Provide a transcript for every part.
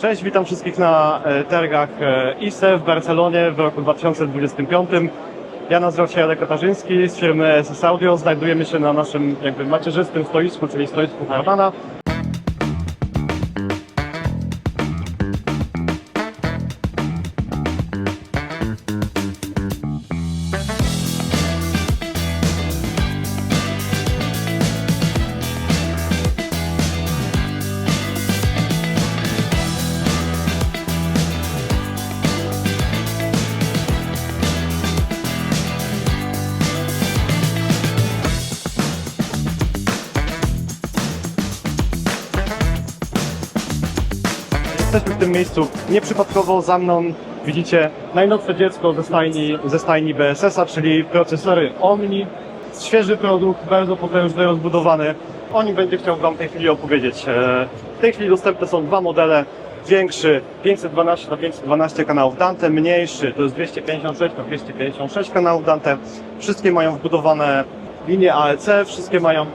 Cześć, witam wszystkich na e, targach e, ISE w Barcelonie w roku 2025. Ja nazywam się Jarek Katarzyński z firmy SS Audio. Znajdujemy się na naszym jakby macierzystym stoisku, czyli stoisku Harmana. Jesteśmy w tym miejscu nieprzypadkowo za mną. Widzicie najnowsze dziecko ze stajni, ze stajni BSS-a, czyli procesory Omni. Świeży produkt, bardzo potężny, rozbudowany. O nim będzie chciał Wam w tej chwili opowiedzieć. E, W tej chwili dostępne są dwa modele. Większy 512 na 512 kanałów Dante, mniejszy to jest 256 na 256 kanałów Dante. Wszystkie mają wbudowane linie AEC, wszystkie mają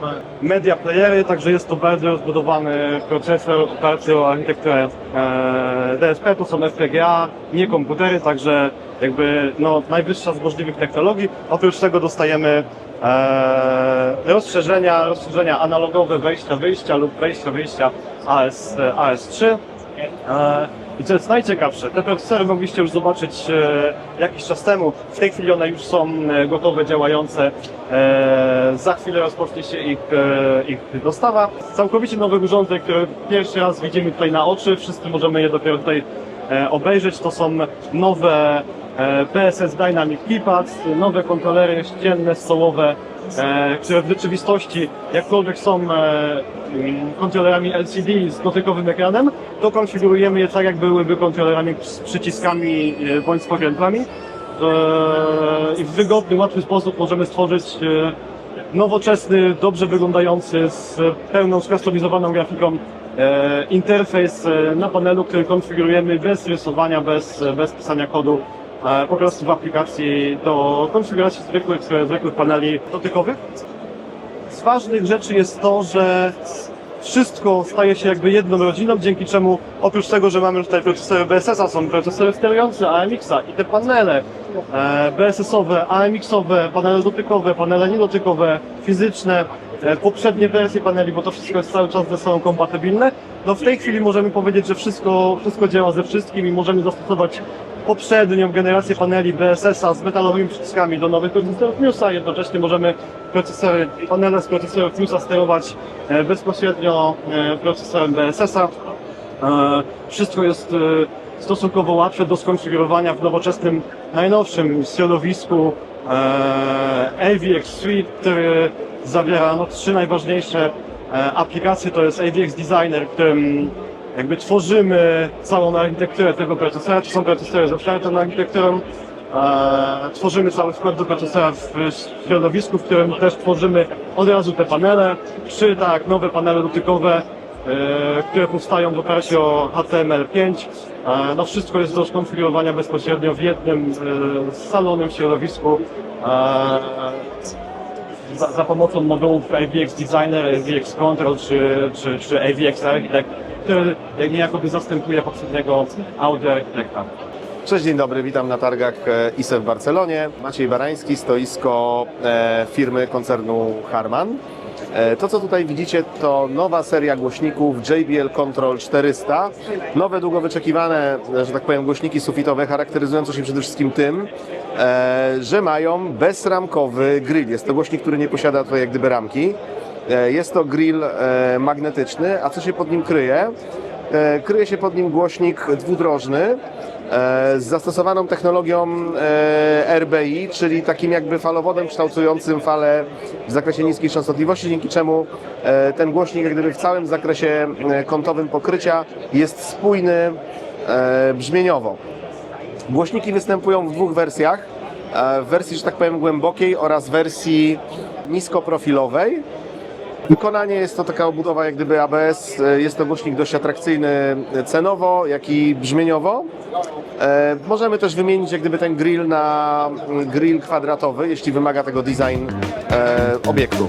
media playery, także jest to bardzo rozbudowany procesor oparty o architekturę e, DSP, to są FPGA, nie komputery, także jakby no, najwyższa z możliwych technologii. Oprócz tego dostajemy e, rozszerzenia, rozszerzenia analogowe wejścia, wyjścia lub wejścia, wyjścia AS, AS3. E, I co jest najciekawsze, te procesory mogliście już zobaczyć e, jakiś czas temu. W tej chwili one już są e, gotowe, działające. E, za chwilę rozpocznie się ich, ich dostawa. Całkowicie nowych urządzeń, które pierwszy raz widzimy tutaj na oczy. Wszyscy możemy je dopiero tutaj obejrzeć. To są nowe PSS Dynamic Keypads, nowe kontrolery ścienne, stołowe, które w rzeczywistości, jakkolwiek są kontrolerami LCD z dotykowym ekranem, to konfigurujemy je tak, jak byłyby kontrolerami z przyciskami e, bądź z pokrętłami. E, I w wygodny, łatwy sposób możemy stworzyć e, nowoczesny, dobrze wyglądający, z pełną skustomizowaną grafiką interfejs na panelu, który konfigurujemy bez rysowania, bez, bez pisania kodu, po prostu w aplikacji do konfiguracji zwykłych, zwykłych paneli dotykowych. Z ważnych rzeczy jest to, że wszystko staje się jakby jedną rodziną, dzięki czemu oprócz tego, że mamy tutaj procesory BSS-a, są procesory sterujące AMX-a i te panele e, BSS-owe, AMX-owe, panele dotykowe, panele niedotykowe, fizyczne, e, poprzednie wersje paneli, bo to wszystko jest cały czas ze sobą kompatybilne. No w tej chwili możemy powiedzieć, że wszystko, wszystko działa ze wszystkim i możemy zastosować poprzednią generację paneli BSS-a z metalowymi przyciskami do nowych procesorów Musa. Jednocześnie możemy procesory, panele z procesorów Musa sterować e, bezpośrednio e, procesorem BSS-a. E, Wszystko jest stosunkowo łatwe do skonfigurowania w nowoczesnym, najnowszym środowisku AVX Suite, który zawiera no, trzy najważniejsze aplikacje. To jest AVX Designer, którym jakby tworzymy całą architekturę tego procesora. To są procesory z otwartą architekturą. E, tworzymy cały skład do procesora w środowisku, w którym też tworzymy od razu te panele, czy tak nowe panele dotykowe, e, które powstają w oparciu o HTML5. E, no wszystko jest do skonfigurowania bezpośrednio w jednym e, scalonym środowisku. E, za, za pomocą modułów AVX Designer, AVX Control czy, czy, czy AVX Architect, który niejako by zastępuje poprzedniego Audio Architecta. Cześć, dzień dobry, witam na targach e, ISE w Barcelonie. Maciej Barański, stoisko e, firmy koncernu Harman. E, To, co tutaj widzicie, to nowa seria głośników JBL Control 400. Nowe, długo wyczekiwane, że tak powiem, głośniki sufitowe, charakteryzujące się przede wszystkim tym, e, że mają bezramkowy grill. Jest to głośnik, który nie posiada tutaj jak gdyby ramki. E, Jest to grill magnetyczny, a co się pod nim kryje? E, Kryje się pod nim głośnik dwudrożny e, z zastosowaną technologią e, RBI, czyli takim jakby falowodem kształtującym falę w zakresie niskiej częstotliwości, dzięki czemu ten głośnik jak gdyby w całym zakresie kątowym pokrycia jest spójny brzmieniowo. Głośniki występują w dwóch wersjach. W wersji, że tak powiem, głębokiej oraz wersji niskoprofilowej. Wykonanie jest to taka obudowa jak gdyby ABS. E, Jest to głośnik dość atrakcyjny cenowo, jak i brzmieniowo. E, Możemy też wymienić jak gdyby ten grill na mm, grill kwadratowy, jeśli wymaga tego design e, obiektu.